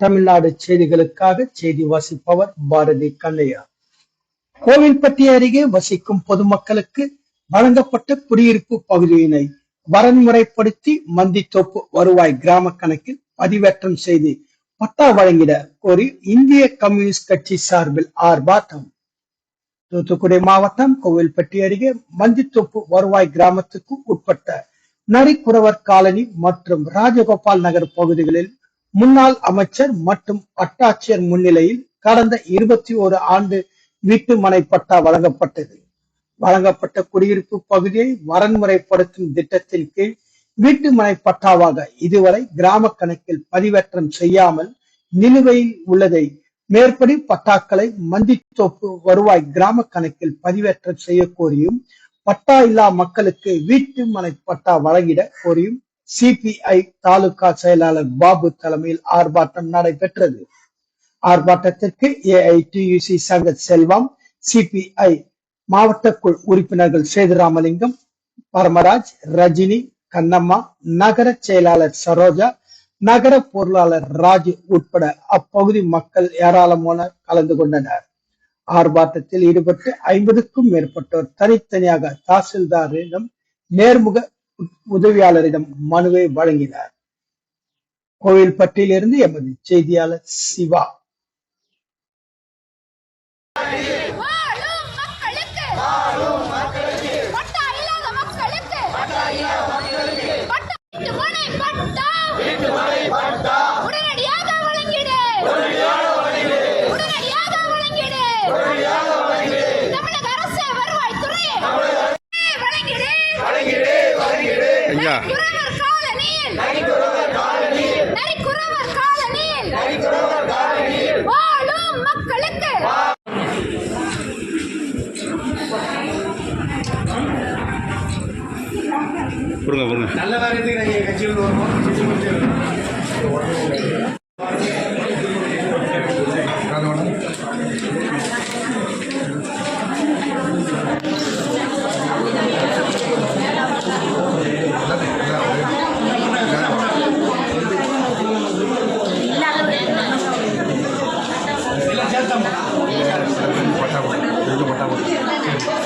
தமிழ்நாடு செய்திகளுக்காக செய்தி வாசிப்பவர் பாரதி கண்ணையா. கோவில்பட்டி அருகே வசிக்கும் பொதுமக்களுக்கு வழங்கப்பட்ட குடியிருப்பு பகுதியினை வரன்முறைப்படுத்தி மந்தித்தோப்பு வருவாய் கிராம கணக்கில் பதிவேற்றம் செய்து பட்டா வழங்கிட கோரி இந்திய கம்யூனிஸ்ட் கட்சி சார்பில் ஆர்ப்பாட்டம். தூத்துக்குடி மாவட்டம் கோவில்பட்டி அருகே மந்தித்தோப்பு வருவாய் கிராமத்துக்கு உட்பட்ட நரிக்குறவர் காலனி மற்றும் ராஜகோபால் நகர் பகுதிகளில் முன்னாள் அமைச்சர் மற்றும் வட்டாட்சியர் முன்னிலையில் கடந்த இருபத்தி ஒரு ஆண்டு வீட்டு மனை பட்டா வழங்கப்பட்டது. வழங்கப்பட்ட குடியிருப்பு பகுதியை வரன்முறைப்படுத்தும் திட்டத்தின் கீழ் வீட்டு மனை பட்டாவாக இதுவரை கிராம கணக்கில் பதிவேற்றம் செய்யாமல் நிலுவையில் உள்ளதை மேற்படி பட்டாக்களை மந்தித்தோப்பு வருவாய் கிராம கணக்கில் பதிவேற்றம் செய்ய கோரியும் பட்டா இல்லா மக்களுக்கு வீட்டு மனை பட்டா வழங்கிட கோரியும் சிபிஐ தாலுகா செயலாளர் பாபு தலைமையில் ஆர்ப்பாட்டம் நடைபெற்றது. ஆர்ப்பாட்டத்திற்கு ஏஐடியுசி சங்க செல்வம் சிபிஐ மாவட்ட குழு உறுப்பினர்கள் சேதுராமலிங்கம் பரமராஜ் ரஜினி கண்ணம்மா நகர செயலாளர் சரோஜா நகர பொருளாளர் ராஜு உட்பட அப்பகுதி மக்கள் ஏராளமான கலந்து கொண்டனர். ஆர்ப்பாட்டத்தில் ஈடுபட்டு ஐம்பதுக்கும் மேற்பட்டோர் தனித்தனியாக தாசில்தாரிடம் நேர்முக உதவியாளரிடம் மனுவை வழங்கினார். கோவில்பட்டியிலிருந்து எமது செய்தியாளர் சிவா. கொடுங்க கொடுங்க நல்ல காரியத்துக்கு நாங்கள் கட்சியில் வருவோம். பட்டா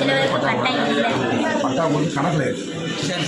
ரெண்டு பட்டா கொடு பட்டா கணக்கில் இருக்கு சரி